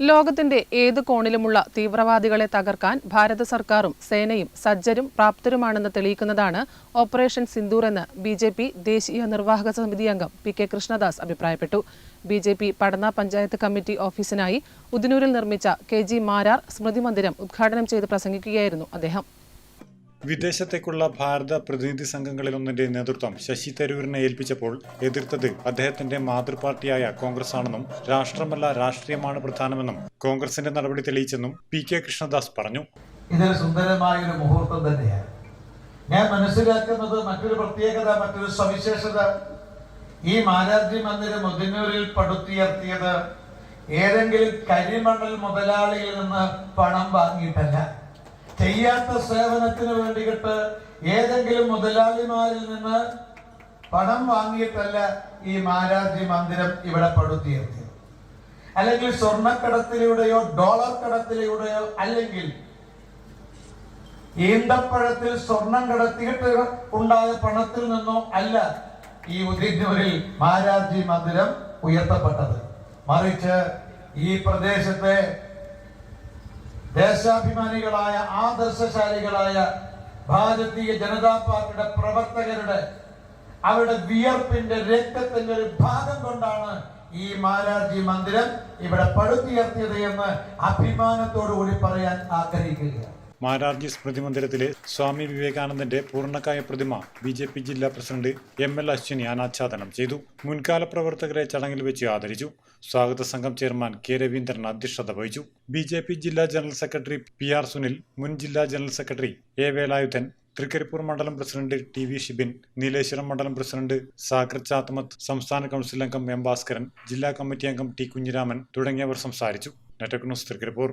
ലോകത്തിന്റെ ഏത് കോണിലുമുള്ള തീവ്രവാദികളെ തകർക്കാൻ ഭാരത സർക്കാരും സേനയും സജ്ജരും പ്രാപ്തരുമാണെന്ന് തെളിയിക്കുന്നതാണ് ഓപ്പറേഷൻ സിന്ദൂർ എന്ന് ബി ജെ പി ദേശീയ നിർവാഹക സമിതി അംഗം പി കെ കൃഷ്ണദാസ് അഭിപ്രായപ്പെട്ടു. B J P Padanna panchayat committee ഓഫീസിനായി ഉദിനൂരിൽ നിർമ്മിച്ച കെ ജി മാരാർ സ്മൃതി മന്ദിരം ഉദ്ഘാടനം ചെയ്ത് പ്രസംഗിക്കുകയായിരുന്നു അദ്ദേഹം. വിദേശത്തേക്കുള്ള ഭാരത പ്രതിനിധി സംഘങ്ങളിലൊന്നിന്റെ നേതൃത്വം ശശി തരൂരിനെ ഏൽപ്പിച്ചപ്പോൾ എതിർത്തത് അദ്ദേഹത്തിന്റെ മാതൃപാർട്ടിയായ കോൺഗ്രസ് ആണെന്നും രാഷ്ട്രമല്ല രാഷ്ട്രീയമാണ് പ്രധാനമെന്നും കോൺഗ്രസിന്റെ നടപടി തെളിയിച്ചെന്നും പി കെ കൃഷ്ണദാസ് പറഞ്ഞു. ഇതൊരു സുന്ദരമായ ഒരു മുഹൂർത്തം തന്നെയാണ്. ഞാൻ മനസ്സിലാക്കുന്നത് മറ്റൊരു പ്രത്യേകത മറ്റൊരു സവിശേഷത. ഈ മാരാർജി മന്ദിരം മുതിനൂരിൽ പടുത്തുയർത്തിയത് ഏതെങ്കിലും കരിമണൽ മുതലാളിയിൽ നിന്ന് പണം വാങ്ങിയിട്ടല്ല. ചെയ്യാത്ത സേവനത്തിന് വേണ്ടിയിട്ട് ഏതെങ്കിലും മുതലാളിമാരിൽ നിന്ന് പണം വാങ്ങിയിട്ടല്ല ഈ മാരാജി മന്ദിരം ഇവിടെ പടുത്തുയർത്തിയത് അല്ലെങ്കിൽ സ്വർണക്കടത്തിലൂടെയോ ഡോളർ കടത്തിലൂടെയോ അല്ലെങ്കിൽ ഈന്തപ്പഴത്തിൽ സ്വർണം കടത്തിയിട്ട് ഉണ്ടായ പണത്തിൽ നിന്നോ അല്ല ഈ ഉദിന്നൂരിൽ മാരാജി മന്ദിരം ഉയർത്തപ്പെട്ടത്. മറിച്ച് ഈ പ്രദേശത്തെ ദേശാഭിമാനികളായ ആദർശശാലികളായ ഭാരതീയ ജനതാ പാർട്ടിയുടെ പ്രവർത്തകരുടെ അവരുടെ വിയർപ്പിന്റെ രക്തത്തിന്റെ ഒരു ഭാഗം കൊണ്ടാണ് ഈ മാരാർജി മന്ദിരം ഇവിടെ പടുത്തുയർത്തിയത് എന്ന് അഭിമാനത്തോടു കൂടി പറയാൻ ആഗ്രഹിക്കുകയാണ്. മാരാർജി സ്മൃതി മന്ദിരത്തിലെ സ്വാമി വിവേകാനന്ദന്റെ പൂർണകായ പ്രതിമ ബി ജെ പി ജില്ലാ പ്രസിഡന്റ് എം എൽ അശ്വിനി അനാച്ഛാദനം ചെയ്തു. മുൻകാല പ്രവർത്തകരെ ചടങ്ങിൽ വെച്ച് ആദരിച്ചു. സ്വാഗത സംഘം ചെയർമാൻ കെ രവീന്ദ്രൻ അധ്യക്ഷത വഹിച്ചു. ബി ജെ പി ജില്ലാ general secretary P R Sunil മുൻ ജില്ലാ general secretary A Velayudhan Thrikaripur മണ്ഡലം president T V Shibin Nileshwaram മണ്ഡലം പ്രസിഡന്റ് സാഗർ ചാത്തമത്ത് സംസ്ഥാന കൗൺസിൽ അംഗം എം ഭാസ്കരൻ ജില്ലാ കമ്മിറ്റി അംഗം ടി കുഞ്ഞിരാമൻ തുടങ്ങിയവർ സംസാരിച്ചു. നെറ്റക് ന്യൂസ് തൃക്കരിപ്പൂർ.